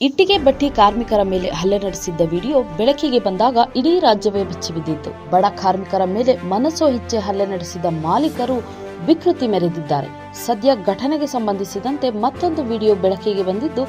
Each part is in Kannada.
ಇಟ್ಟಿಗೆ ಬಟ್ಟಿ ಕಾರ್ಮಿಕರ ಮೇಲೆ ಹಲ್ಲೆ ನಡೆಸಿದ್ದ ವಿಡಿಯೋ ಬೆಳಕಿಗೆ ಬಂದಾಗ ಇಡೀ ರಾಜ್ಯವೇ ಬೆಚ್ಚಿಬಿದ್ದಿತ್ತು. ಬಡ ಕಾರ್ಮಿಕರ ಮೇಲೆ ಮನಸ್ಸೋ ಇಚ್ಛೆ ಹಲ್ಲೆ ನಡೆಸಿದ ಮಾಲೀಕರು ವಿಕೃತಿ ಮೆರೆದಿದ್ದಾರೆ. ಸದ್ಯ ಘಟನೆಗೆ ಸಂಬಂಧಿಸಿದಂತೆ ಮತ್ತೊಂದು ವಿಡಿಯೋ ಬೆಳಕಿಗೆ ಬಂದಿದ್ದು,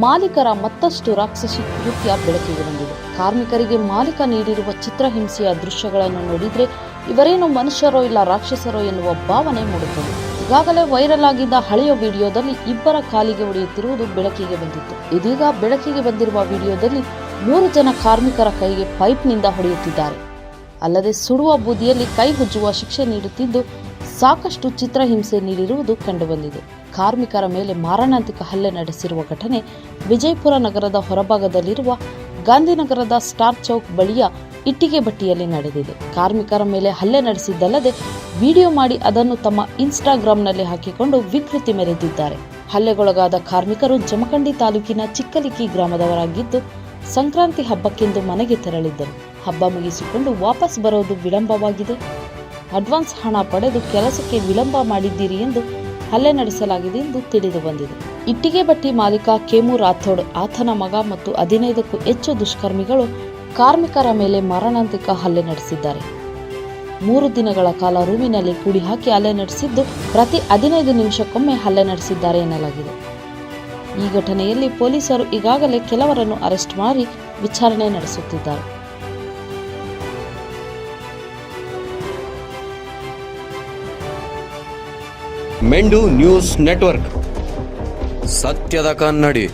ಮಾಲೀಕರ ಮತ್ತಷ್ಟು ರಾಕ್ಷಸಿ ಕೃತ್ಯ ಬೆಳಕಿಗೆ ಬಂದಿದೆ. ಕಾರ್ಮಿಕರಿಗೆ ಮಾಲೀಕ ನೀಡಿರುವ ಚಿತ್ರಹಿಂಸೆಯ ದೃಶ್ಯಗಳನ್ನು ನೋಡಿದ್ರೆ, ಇವರೇನು ಮನುಷ್ಯರೋ ಇಲ್ಲ ರಾಕ್ಷಸರೋ ಎನ್ನುವ ಭಾವನೆ ಮೂಡುತ್ತದೆ. ಈಗಾಗಲೇ ವೈರಲ್ ಆಗಿದ್ದ ಹಳೆಯ ವಿಡಿಯೋದಲ್ಲಿ ಇಬ್ಬರ ಕಾಲಿಗೆ ಹೊಡೆಯುತ್ತಿರುವುದು ಬೆಳಕಿಗೆ ಬಂದಿತ್ತು. ಇದೀಗ ಬೆಳಕಿಗೆ ಬಂದಿರುವ ವಿಡಿಯೋದಲ್ಲಿ ಮೂರು ಜನ ಕಾರ್ಮಿಕರ ಕೈಗೆ ಪೈಪ್ನಿಂದ ಹೊಡೆಯುತ್ತಿದ್ದಾರೆ. ಅಲ್ಲದೆ ಸುಡುವ ಬೂದಿಯಲ್ಲಿ ಕೈ ಹುಜ್ಜುವ ಶಿಕ್ಷೆ ನೀಡುತ್ತಿದ್ದು ಸಾಕಷ್ಟು ಚಿತ್ರಹಿಂಸೆ ನೀಡಿರುವುದು ಕಂಡುಬಂದಿದೆ. ಕಾರ್ಮಿಕರ ಮೇಲೆ ಮಾರಣಾಂತಿಕ ಹಲ್ಲೆ ನಡೆಸಿರುವ ಘಟನೆ ವಿಜಯಪುರ ನಗರದ ಹೊರಭಾಗದಲ್ಲಿರುವ ಗಾಂಧಿನಗರದ ಸ್ಟಾರ್ ಚೌಕ್ ಬಳಿಯ ಇಟ್ಟಿಗೆ ಬಟ್ಟಿಯಲ್ಲಿ ನಡೆದಿದೆ. ಕಾರ್ಮಿಕರ ಮೇಲೆ ಹಲ್ಲೆ ನಡೆಸಿದ್ದಲ್ಲದೆ ವಿಡಿಯೋ ಮಾಡಿ ಅದನ್ನು ತಮ್ಮ ಇನ್ಸ್ಟಾಗ್ರಾಂನಲ್ಲಿ ಹಾಕಿಕೊಂಡು ವಿಕೃತಿ ಮೆರೆದಿದ್ದಾರೆ. ಹಲ್ಲೆಗೊಳಗಾದ ಕಾರ್ಮಿಕರು ಜಮಖಂಡಿ ತಾಲೂಕಿನ ಚಿಕ್ಕಲಿಕ್ಕಿ ಗ್ರಾಮದವರಾಗಿದ್ದು, ಸಂಕ್ರಾಂತಿ ಹಬ್ಬಕ್ಕೆಂದು ಮನೆಗೆ ತೆರಳಿದ್ದರು. ಹಬ್ಬ ಮುಗಿಸಿಕೊಂಡು ವಾಪಸ್ ಬರೋದು ವಿಳಂಬವಾಗಿದೆ. ಅಡ್ವಾನ್ಸ್ ಹಣ ಪಡೆದು ಕೆಲಸಕ್ಕೆ ವಿಳಂಬ ಮಾಡಿದ್ದೀರಿ ಎಂದು ಹಲ್ಲೆ ನಡೆಸಲಾಗಿದೆ ಎಂದು ತಿಳಿದು ಬಂದಿದೆ. ಇಟ್ಟಿಗೆ ಬಟ್ಟಿ ಮಾಲೀಕ ಕೇಮು ರಾಥೋಡ್, ಆತನ ಮಗ ಮತ್ತು ಹದಿನೈದಕ್ಕೂ ಹೆಚ್ಚು ದುಷ್ಕರ್ಮಿಗಳು ಕಾರ್ಮಿಕರ ಮೇಲೆ ಮಾರಣಾಂತಿಕ ಹಲ್ಲೆ ನಡೆಸಿದ್ದಾರೆ. ಮೂರು ದಿನಗಳ ಕಾಲ ರೂಮಿನಲ್ಲಿ ಕೂಡಿ ಹಾಕಿ ಹಲ್ಲೆ ನಡೆಸಿದ್ದು ಪ್ರತಿ ಹದಿನೈದು ನಿಮಿಷಕ್ಕೊಮ್ಮೆ ಹಲ್ಲೆ ನಡೆಸಿದ್ದಾರೆ ಎನ್ನಲಾಗಿದೆ. ಈ ಘಟನೆಯಲ್ಲಿ ಪೊಲೀಸರು ಈಗಾಗಲೇ ಕೆಲವರನ್ನು ಅರೆಸ್ಟ್ ಮಾಡಿ ವಿಚಾರಣೆ ನಡೆಸುತ್ತಿದ್ದಾರೆ. ಮೆಂಡು ನ್ಯೂಸ್ ನೆಟ್ವರ್ಕ್. ಸತ್ಯದ ಕನ್ನಡಿ.